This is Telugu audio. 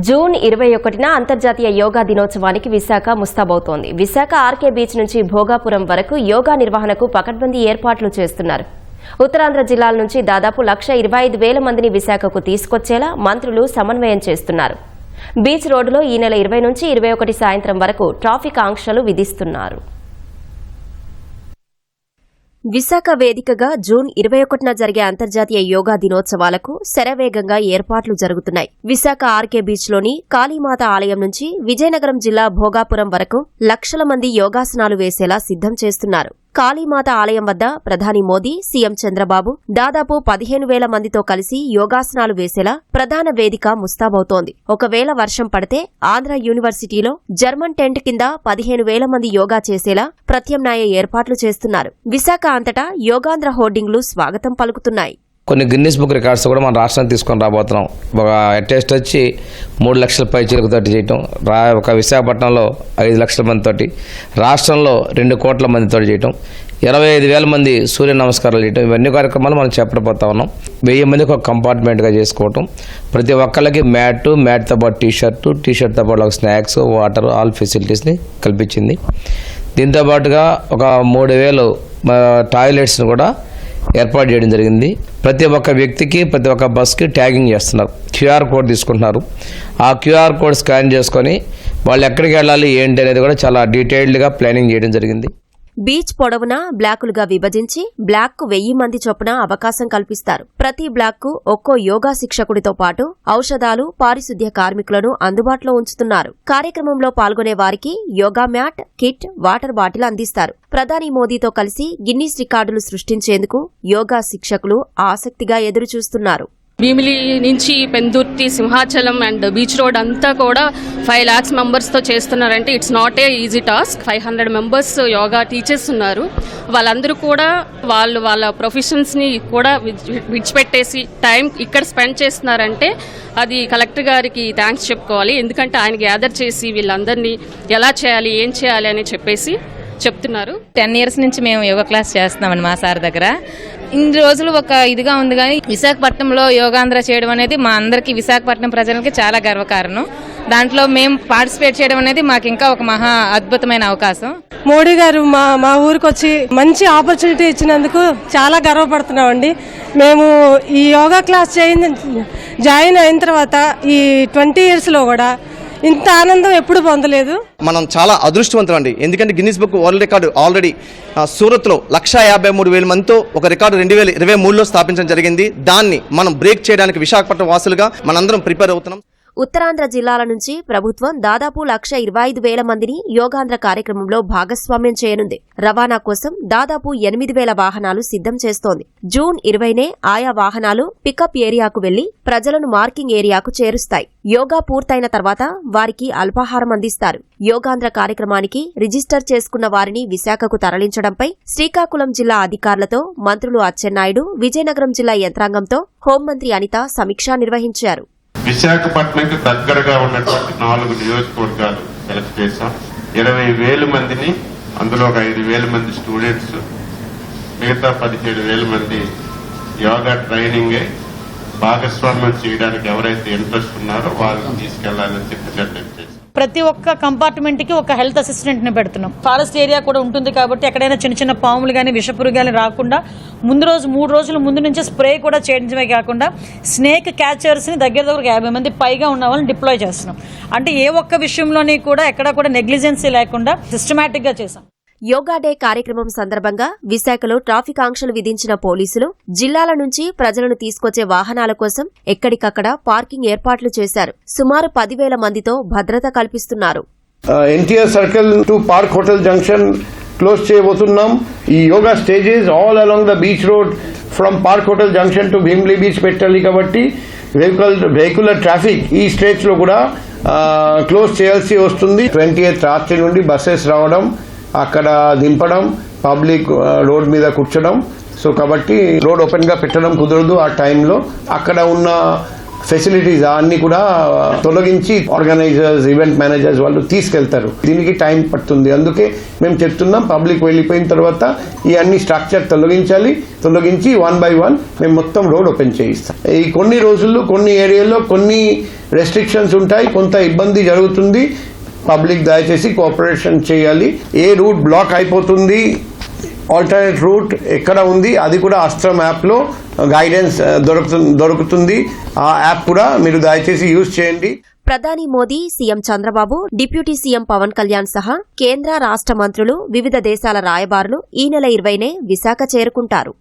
జూన్ ఇరవై ఒకటిన అంతర్జాతీయ యోగా దినోత్సవానికి విశాఖ ముస్తాబవుతోంది. విశాఖ ఆర్కే బీచ్ నుంచి భోగాపురం వరకు యోగా నిర్వహణకు పకడ్బందీ ఏర్పాట్లు చేస్తున్నారు. ఉత్తరాంధ్ర జిల్లాల నుంచి దాదాపు లక్ష ఇరవై ఐదు వేల మందిని విశాఖకు తీసుకొచ్చేలా మంత్రులు సమన్వయం చేస్తున్నారు. బీచ్ రోడ్డులో ఈ నెల ఇరవై నుంచి ఇరవై ఒకటి సాయంత్రం వరకు ట్రాఫిక్ ఆంక్షలు విధిస్తున్నారు. విశాఖ వేదికగా జూన్ ఇరవై ఒకటిన జరిగే అంతర్జాతీయ యోగా దినోత్సవాలకు శరవేగంగా ఏర్పాట్లు జరుగుతున్నాయి. విశాఖ ఆర్కే బీచ్లోని కాళీమాత ఆలయం నుంచి విజయనగరం జిల్లా భోగాపురం వరకు లక్షల మంది యోగాసనాలు వేసేలా సిద్ధం చేస్తున్నారు. కాళీమాత ఆలయం వద్ద ప్రధాని మోదీ సీఎం చంద్రబాబు దాదాపు పదిహేను వేల మందితో కలిసి యోగాసనాలు వేసేలా ప్రధాన వేదిక ముస్తాబవుతోంది. ఒకవేళ వర్షం పడితే ఆంధ్ర యూనివర్సిటీలో జర్మన్ టెంట్ కింద పదిహేను వేల మంది యోగా చేసేలా ప్రత్యామ్నాయ ఏర్పాట్లు చేస్తున్నారు. విశాఖ అంతటా యోగాంధ్ర హోర్డింగ్లు స్వాగతం పలుకుతున్నాయి. కొన్ని గిన్నీస్ బుక్ రికార్డ్స్ కూడా మన రాష్ట్రానికి తీసుకొని రాబోతున్నాం. ఒక అటెస్ట్ వచ్చి మూడు లక్షల పై చిలుకతోటి చేయటం రా ఒక విశాఖపట్నంలో ఐదు లక్షల మందితోటి రాష్ట్రంలో రెండు కోట్ల మందితో చేయటం ఇరవై ఐదు వేల మంది సూర్య నమస్కారాలు చేయటం ఇవన్నీ కార్యక్రమాలు మనం చెప్పబోతా ఉన్నాం. వెయ్యి మందికి ఒక కంపార్ట్మెంట్గా చేసుకోవటం. ప్రతి ఒక్కళ్ళకి మ్యాట్ మ్యాట్తో పాటు టీ షర్టు టీ షర్ట్తో పాటు ఒక స్నాక్స్ వాటర్ ఆల్ ఫెసిలిటీస్ని కల్పించింది. దీంతో పాటుగా ఒక మూడు వేలు టాయిలెట్స్ని కూడా ఏర్పాటు చేయడం జరిగింది. ప్రతి ఒక్క వ్యక్తికి ప్రతి ఒక్క బస్కి ట్యాగింగ్ చేస్తున్నారు. క్యూఆర్ కోడ్ తీసుకుంటున్నారు. ఆ క్యూఆర్ కోడ్ స్కాన్ చేసుకొని వాళ్ళు ఎక్కడికి వెళ్ళాలి ఏంటి అనేది కూడా చాలా డీటెయిల్డ్గా ప్లానింగ్ చేయడం జరిగింది. బీచ్ పొడవునా బ్లాకులుగా విభజించి బ్లాక్కు వెయ్యి మంది చొప్పున అవకాశం కల్పిస్తారు. ప్రతి బ్లాక్కు ఒక్కో యోగా శిక్షకుడితో పాటు ఔషధాలు పారిశుద్ధ్య కార్మికులను అందుబాటులో ఉంచుతున్నారు. కార్యక్రమంలో పాల్గొనే వారికి yoga mat kit water bottle అందిస్తారు. ప్రధాని మోదీతో కలిసి గిన్నీస్ రికార్డులు సృష్టించేందుకు యోగా శిక్షకులు ఆసక్తిగా ఎదురుచూస్తున్నారు. భీమిలి నుంచి Pendurthi Simhachalam and beach road అంతా కూడా ఫైవ్ ల్యాక్స్ మెంబర్స్తో చేస్తున్నారంటే it's not a easy task five hundred members yoga teachers ఉన్నారు. వాళ్ళందరూ కూడా వాళ్ళు వాళ్ళ ప్రొఫెషన్స్ని కూడా విడిచిపెట్టేసి టైం ఇక్కడ స్పెండ్ చేస్తున్నారంటే అది కలెక్టర్ గారికి థ్యాంక్స్ చెప్పుకోవాలి. ఎందుకంటే ఆయన గ్యాదర్ చేసి వీళ్ళందరినీ ఎలా చేయాలి ఏం చేయాలి అని చెప్పేసి చెప్తున్నారు. టెన్ ఇయర్స్ నుంచి మేము యోగా క్లాస్ చేస్తున్నామండి మా సార్ దగ్గర. ఇన్ని రోజులు ఒక ఇదిగా ఉంది కానీ విశాఖపట్నంలో యోగాంధ్ర చేయడం అనేది మా అందరికీ విశాఖపట్నం ప్రజలకి చాలా గర్వకారణం. దాంట్లో మేము పార్టిసిపేట్ చేయడం అనేది మాకు ఇంకా ఒక మహా అద్భుతమైన అవకాశం. మోడీ గారు మా మా ఊరికి వచ్చి మంచి ఆపర్చునిటీ ఇచ్చినందుకు చాలా గర్వపడుతున్నామండి. మేము ఈ యోగా క్లాస్ చేయింది జాయిన్ అయిన తర్వాత ఈ ట్వంటీ ఇయర్స్లో కూడా ఇంత ఆనందం ఎప్పుడు పొందలేదు? మనం చాలా అదృష్టవంతులు అండి ఎందుకంటే Guinness book world record already సూరత్లో లక్ష యాభై మూడు వేల మందితో ఒక రికార్డు రెండు వేల ఇరవై మూడులో స్థాపించడం జరిగింది. దాన్ని మనం బ్రేక్ చేయడానికి విశాఖపట్నం వాసులుగా మనందరం ప్రిపేర్ అవుతున్నాం. ఉత్తరాంధ్ర జిల్లాల నుంచి ప్రభుత్వం దాదాపు లక్ష ఇరవై ఐదు వేల మందిని యోగాంధ్ర కార్యక్రమంలో భాగస్వామ్యం చేయనుంది. రవాణా కోసం దాదాపు ఎనిమిది వేల వాహనాలు సిద్ధం చేస్తోంది. జూన్ ఇరవైనే ఆయా వాహనాలు పికప్ ఏరియాకు వెళ్ళి ప్రజలను మార్కింగ్ ఏరియాకు చేరుస్తాయి. యోగా పూర్తయిన తర్వాత వారికి అల్పాహారం అందిస్తారు. యోగాంధ్ర కార్యక్రమానికి రిజిస్టర్ చేసుకున్న వారిని విశాఖకు తరలించడంపై శ్రీకాకుళం జిల్లా అధికారులతో మంత్రులు అచ్చెన్నాయుడు విజయనగరం జిల్లా యంత్రాంగంతో హోంమంత్రి అనిత సమీక్ష నిర్వహించారు. విశాఖపట్నంకి దగ్గరగా ఉన్నటువంటి నాలుగు నియోజకవర్గాలు సెలెక్ట్ చేశాం. ఇరవై వేల మందిని అందులో ఒక ఐదు వేల మంది స్టూడెంట్స్ మిగతా పదిహేడు వేల మంది యోగా ట్రైనింగ్ భాగస్వామ్యం చేయడానికి ఎవరైతే ఇంట్రెస్ట్ ఉన్నారో వాళ్ళని తీసుకెళ్ళాలని చెప్పి. ప్రతి ఒక్క కంపార్ట్మెంట్కి ఒక హెల్త్ అసిస్టెంట్ని పెడుతున్నాం. ఫారెస్ట్ ఏరియా కూడా ఉంటుంది కాబట్టి ఎక్కడైనా చిన్న చిన్న పాములు కానీ విషపురు కానీ రాకుండా ముందు రోజు మూడు రోజుల ముందు నుంచే స్ప్రే కూడా చేయడమే కాకుండా స్నేక్ క్యాచర్స్ని దగ్గర దగ్గర యాభై మంది పైగా ఉన్న వాళ్ళని డిప్లాయ్ చేస్తున్నాం. అంటే ఏ ఒక్క విషయంలోని కూడా ఎక్కడ కూడా నెగ్లిజెన్సీ లేకుండా సిస్టమేటిక్గా చేసాం యోగా డే కార్యక్రమం సందర్భంగా విశాఖలో ట్రాఫిక్ ఆంక్షలు విధించిన పోలీసులు జిల్లాల నుంచి ప్రజలను తీసుకొచ్చే వాహనాల కోసం ఎక్కడికక్కడ పార్కింగ్ ఏర్పాట్లు చేశారు. సుమారు పదివేల మందితో భద్రత కల్పిస్తున్నారు. NTR circle to park hotel junction close చేయబోతున్నాం. ఈ yoga stages all along the beach road from park hotel junction to Bheemili beach పెట్టాలి కాబట్టి వెహికల్ వెహికులర్ ట్రాఫిక్ ఈ స్టేట్స్లో కూడా క్లోజ్ చేయాల్సి వస్తుంది. ట్వంటీ ఎయిత్ రాత్రి నుండి బస్సెస్ రావడం అక్కడ దింపడం పబ్లిక్ రోడ్ మీద కూర్చోడం. సో కాబట్టి రోడ్ ఓపెన్గా పెట్టడం కుదరదు ఆ టైంలో. అక్కడ ఉన్న ఫెసిలిటీస్ అన్ని కూడా తొలగించి ఆర్గనైజర్స్ ఈవెంట్ మేనేజర్స్ వాళ్ళు తీసుకెళ్తారు. దీనికి టైం పడుతుంది. అందుకే మేము చెప్తున్నాం పబ్లిక్ వెళ్ళిపోయిన తర్వాత ఈ అన్ని స్ట్రక్చర్ తొలగించాలి. తొలగించి వన్ బై వన్ మేము మొత్తం రోడ్ ఓపెన్ చేయిస్తాం. ఈ కొన్ని రోజుల్లో కొన్ని ఏరియాలో కొన్ని రెస్ట్రిక్షన్స్ ఉంటాయి. కొంత ఇబ్బంది జరుగుతుంది. పబ్లిక్ దయచేసి కోఆపరేషన్ చేయాలి. ఏ రూట్ బ్లాక్ అయిపోతుంది ఆల్టర్నేట్ రూట్ ఎక్కడ ఉంది అది కూడా అస్త్రం యాప్లో గైడెన్స్ దొరుకుతుంది దొరుకుతుంది. ఆ యాప్ కూడా మీరు దయచేసి యూజ్ చేయండి. ప్రధాని Modi CM Chandrababu deputy CM Pawan Kalyan సహా కేంద్ర రాష్ట్ర మంత్రులు వివిధ దేశాల రాయబారులు ఈ నెల ఇరవైనే విశాఖ చేరుకుంటారు.